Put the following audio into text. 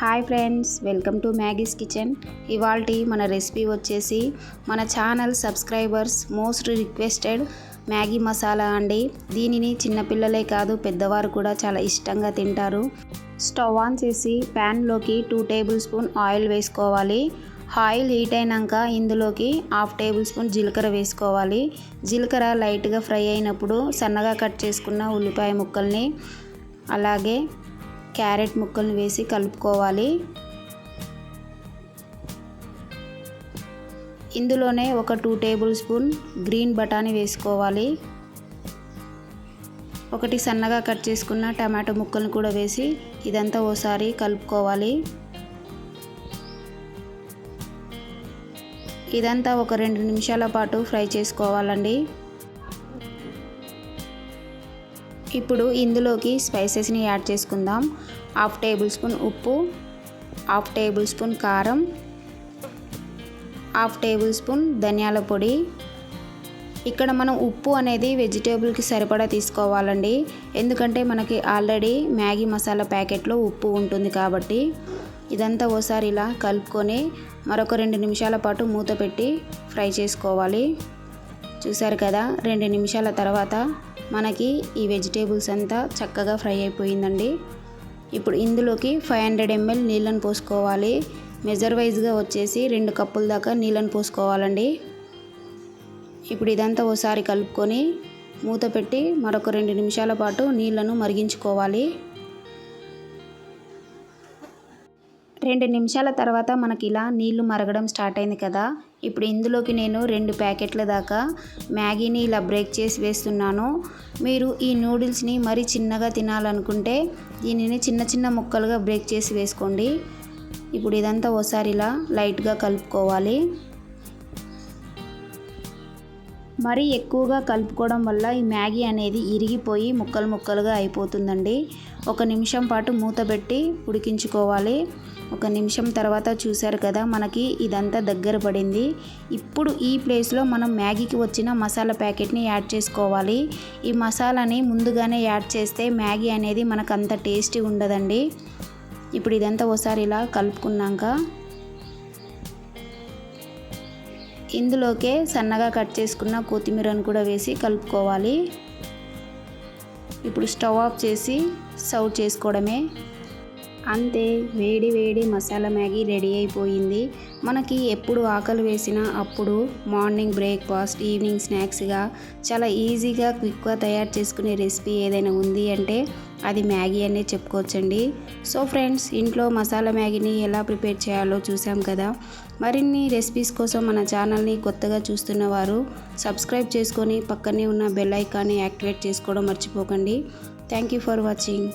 Hi friends welcome to Maggi's kitchen. ఇవాల్టి మన recipe వచ్చేసి మన channel subscribers most requested Maggi masala అండి. దీనిని చిన్నపిల్లలే కాదు పెద్దవారు కూడా చాలా ఇష్టంగా తింటారు. స్టవ్ ఆన్ చేసి ప్యాన్లోకి టూ టేబుల్ స్పూన్ ఆయిల్ వేసుకోవాలి. ఆయిల్ హీట్ అయినాక ఇందులోకి హాఫ్ టేబుల్ స్పూన్ జీలకర్ర వేసుకోవాలి. జీలకర్ర లైట్గా ఫ్రై అయినప్పుడు సన్నగా కట్ చేసుకున్న ఉల్లిపాయ ముక్కల్ని అలాగే క్యారెట్ ముక్కల్ని వేసి కలుపుకోవాలి. ఇందులోనే ఒక టూ టేబుల్ స్పూన్ గ్రీన్ బఠానీ వేసుకోవాలి. ఒకటి సన్నగా కట్ చేసుకున్న టమాటో ముక్కలను కూడా వేసి ఇదంతా ఓసారి కలుపుకోవాలి. ఇదంతా ఒక రెండు నిమిషాల పాటు ఫ్రై చేసుకోవాలండి. ఇప్పుడు ఇందులోకి స్పైసెస్ని యాడ్ చేసుకుందాం. హాఫ్ టేబుల్ స్పూన్ ఉప్పు హాఫ్ టేబుల్ స్పూన్ కారం హాఫ్ టేబుల్ స్పూన్ ధనియాల పొడి. ఇక్కడ మనం ఉప్పు అనేది వెజిటేబుల్కి సరిపడా తీసుకోవాలండి. ఎందుకంటే మనకి ఆల్రెడీ మ్యాగీ మసాలా ప్యాకెట్లో ఉప్పు ఉంటుంది కాబట్టి ఇదంతా ఓసారి ఇలా కలుపుకొని మరొక రెండు నిమిషాల పాటు మూత పెట్టి ఫ్రై చేసుకోవాలి. చూసారు కదా? రెండు నిమిషాల తర్వాత మనకి ఈ వెజిటేబుల్స్ అంతా చక్కగా ఫ్రై అయిపోయిందండి. ఇప్పుడు ఇందులోకి ఫైవ్ హండ్రెడ్ ఎంఎల్ నీళ్ళని పోసుకోవాలి. మెజర్ వైజ్గా వచ్చేసి రెండు కప్పుల దాకా నీళ్ళని పోసుకోవాలండి. ఇప్పుడు ఇదంతా ఓసారి కలుపుకొని మూత పెట్టి మరొక రెండు నిమిషాల పాటు నీళ్ళను మరిగించుకోవాలి. రెండు నిమిషాల తర్వాత మనకి ఇలా నీళ్ళు మరగడం స్టార్ట్ అయింది కదా. ఇప్పుడు ఇందులోకి నేను రెండు ప్యాకెట్ల దాకా మ్యాగీని ఇలా బ్రేక్ చేసి వేస్తున్నాను. మీరు ఈ నూడిల్స్ని మరీ చిన్నగా తినాలనుకుంటే దీనిని చిన్న చిన్న ముక్కలుగా బ్రేక్ చేసి వేసుకోండి. ఇప్పుడు ఇదంతా ఒకసారి ఇలా లైట్గా కలుపుకోవాలి. మరీ ఎక్కువగా కలుపుకోవడం వల్ల ఈ మ్యాగీ అనేది ఇరిగిపోయి ముక్కలు ముక్కలుగా అయిపోతుందండి. ఒక నిమిషం పాటు మూత పెట్టి ఉడికించుకోవాలి. ఒక నిమిషం తర్వాత చూశారు కదా మనకి ఇదంతా దగ్గర పడింది. ఇప్పుడు ఈ ప్లేస్లో మనం మ్యాగీకి వచ్చిన మసాలా ప్యాకెట్ని యాడ్ చేసుకోవాలి. ఈ మసాలాని ముందుగానే యాడ్ చేస్తే మ్యాగీ అనేది మనకు అంత టేస్టీ ఉండదండి. ఇప్పుడు ఇదంతా ఒకసారి ఇలా కలుపుకున్నాక ఇందులోకే సన్నగా కట్ చేసుకున్న కొత్తిమీరను కూడా వేసి కలుపుకోవాలి. ఇప్పుడు స్టవ్ ఆఫ్ చేసి సర్వ్ చేసుకోవడమే. అంతే వేడి వేడి మసాలా మ్యాగీ రెడీ అయిపోయింది. మనకి ఎప్పుడు ఆకలి వేసినా అప్పుడు మార్నింగ్ బ్రేక్ఫాస్ట్ ఈవినింగ్ స్నాక్స్గా చాలా ఈజీగా క్విక్గా తయారు చేసుకునే రెసిపీ ఏదైనా ఉంది అంటే అది మ్యాగీ అనే చెప్పుకోవచ్చండి. సో ఫ్రెండ్స్ ఇంట్లో మసాలా మ్యాగీని ఎలా ప్రిపేర్ చేయాలో చూసాం కదా? మరిన్ని రెసిపీస్ కోసం మన ఛానల్ని కొత్తగా చూస్తున్న వారు సబ్స్క్రైబ్ చేసుకొని పక్కనే ఉన్న బెల్ ఐకాన్ని యాక్టివేట్ చేసుకోవడం మర్చిపోకండి. Thank you for watching.